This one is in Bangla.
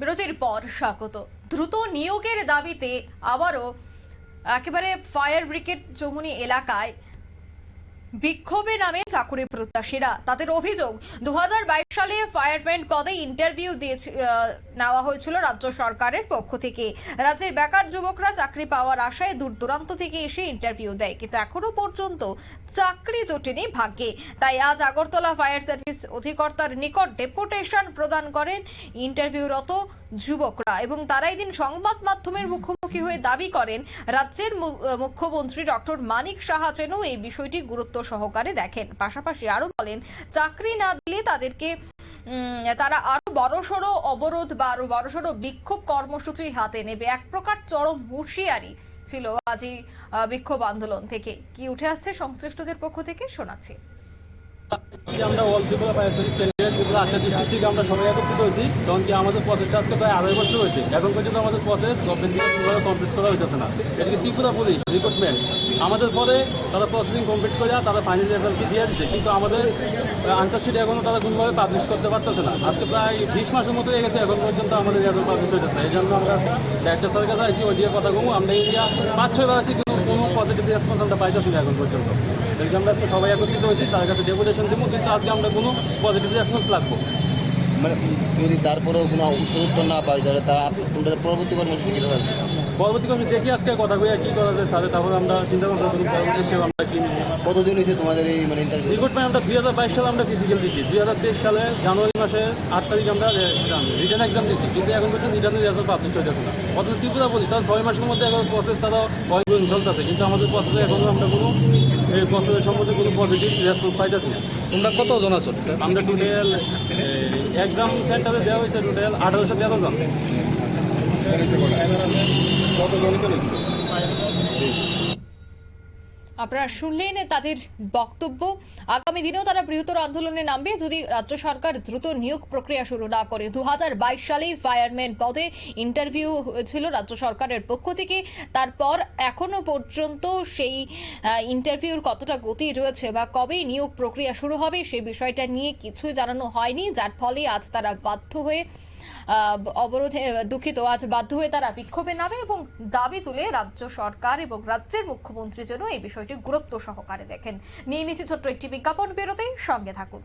বিরতির পর স্বাগত। দ্রুত নিয়োগের দাবিতে আবারও একেবারে ফায়ার ব্রিগেড চৌমুনি এলাকায় বিক্ষোভে নামে চাকরি প্রত্যাশীরা। তাদের অভিযোগ, দুহাজার বাইশ সালে ফায়ারম্যান পদে ইন্টারভিউ নেওয়া হয়েছিল রাজ্য সরকারের পক্ষ থেকে। রাজ্যের বেকার যুবকরা চাকরি পাওয়ার আশায় দূর দূরান্ত থেকে এসে ইন্টারভিউ দেয়, কিন্তু এখনও পর্যন্ত চাকরি জোটেনি ভাগ্যে। তাই আজ আগরতলা ফায়ার সার্ভিস অধিকর্তার নিকট ডেপুটেশন প্রদান করেন ইন্টারভিউরত যুবকরা এবং তারা এদিন সংবাদ মাধ্যমের মুখোমুখি হয়ে দাবি করেন, রাজ্যের মুখ্যমন্ত্রী ডক্টর মানিক সাহা যেন এই বিষয়টি গুরুত্ব সহকারে দেখেন। পাশাপাশি আরও বলেন, চাকরি না দিলে তাদেরকে তারা আরও বড়সড় অবরোধ বা আরও বড়সড় বিক্ষোভ কর্মসূচি হাতে নেবে। এক প্রকার চরম হুঁশিয়ারি ছিল আজ এই বিক্ষোভ আন্দোলন থেকে। কি উঠে আসছে সংশ্লিষ্টদের পক্ষ থেকে শোনাচ্ছি। যে ত্রিপুরা আটটা ডিস্ট্রিক্ট থেকে আমরা সবাই একত্রিত হয়েছি তখন কি আমাদের প্রসেসটা আজকে প্রায় আড়াই বছর হয়েছে। এখন পর্যন্ত আমাদের প্রসেস গভর্নমেন্ট কমপ্লিট করা হইতেছে না। এদিকে ত্রিপুরা পুলিশ রিক্রুটমেন্ট আমাদের পরে তারা প্রসেসিং কমপ্লিট করে তারা ফাইনাল রেজাল্টকে দিয়ে দিচ্ছে কিন্তু আমাদের আনসার শিট এখনও তারা কোনোভাবে পাবলিশ করতে পারতেছে না। আজকে প্রায় বিশ মাসের মতো হয়ে গেছে, এখন পর্যন্ত আমাদের রেজাল্ট পাবলিশ হইতেছে এই জন্য আমরা ডাক্তার স্যারের কাছে ওই দিয়ে কথা কমু। আমরা ইন্ডিয়া পাঁচ ছয় বার আছি কোনো পজিটিভ রেসপন্স আমরা পাইতেছি না এখন পর্যন্ত। দেখি আমরা আজকে সবাই একত্রিত হয়েছি, তার কাছে ডেপুটেশন দিব, কিন্তু আজকে আমরা কোনো পজিটিভ রেসপন্স লাগবো মানে যদি তারপরেও কোনো উত্তর না পাই তাহলে তারা পরবর্তী কর্মসূচি কী হবে? পরবর্তী আমি দেখি আজকে কথা কইয়া কি করা যায় স্যারে তারপর আমরা চিন্তা ভাবনা করি আমরা কি কতদিন হয়েছে তোমাদের এই মানে ইন্টারভিউ রিক্রুটমেন্ট আমরা দুই হাজার বাইশ সালে আমরা ফিজিক্যাল দিচ্ছি দুই হাজার তেইশ সালে জানুয়ারি মাসে আট তারিখ আমরা রিটার্ন এক্সাম দিচ্ছি কিন্তু এখন পর্যন্ত রিটার্নের রেজাল্ট পাবলিশ হইতেছে না। অথচ ত্রিপুরা পুলিশ তারা ছয় মাসের মধ্যে এখন প্রসেস তারা অনেকগুলো চলতেছে কিন্তু আমাদের প্রসেসে এখনও আমরা কোনো এই প্রসেসের সম্বন্ধে কোনো পজিটিভ রেসপন্স পাইতেছি না। তোমরা কতজন আছো? আমরা টোটাল এক্সাম সেন্টারে দেওয়া হয়েছে টোটাল আঠারোশো তেরো জন। আপনারা শুনলেন তাদের বক্তব্য। আগামী দিনেও তারা বৃহত্তর আন্দোলনে নামবে যদি রাজ্য সরকার দ্রুত নিয়োগ প্রক্রিয়া শুরু না করে। দু সালেই ফায়ারম্যান পদে ইন্টারভিউ হয়েছিল রাজ্য সরকারের পক্ষ থেকে। তারপর এখনও পর্যন্ত সেই ইন্টারভিউর কতটা গতি রয়েছে বা কবে নিয়োগ প্রক্রিয়া শুরু হবে সেই বিষয়টা নিয়ে কিছুই জানানো হয়নি। যার ফলে আজ তারা বাধ্য হয়ে অবরোধে দুঃখিত, আজ বাধ্য হয়ে তারা বিক্ষোভে নামে এবং দাবি তুলে রাজ্য সরকার এবং রাজ্যের মুখ্যমন্ত্রী যেন এই বিষয়টি গুরুত্ব সহকারে দেখেন। নিয়ে নিচ্ছি ছোট্ট একটি বিজ্ঞাপন বেরোতে সঙ্গে থাকুন।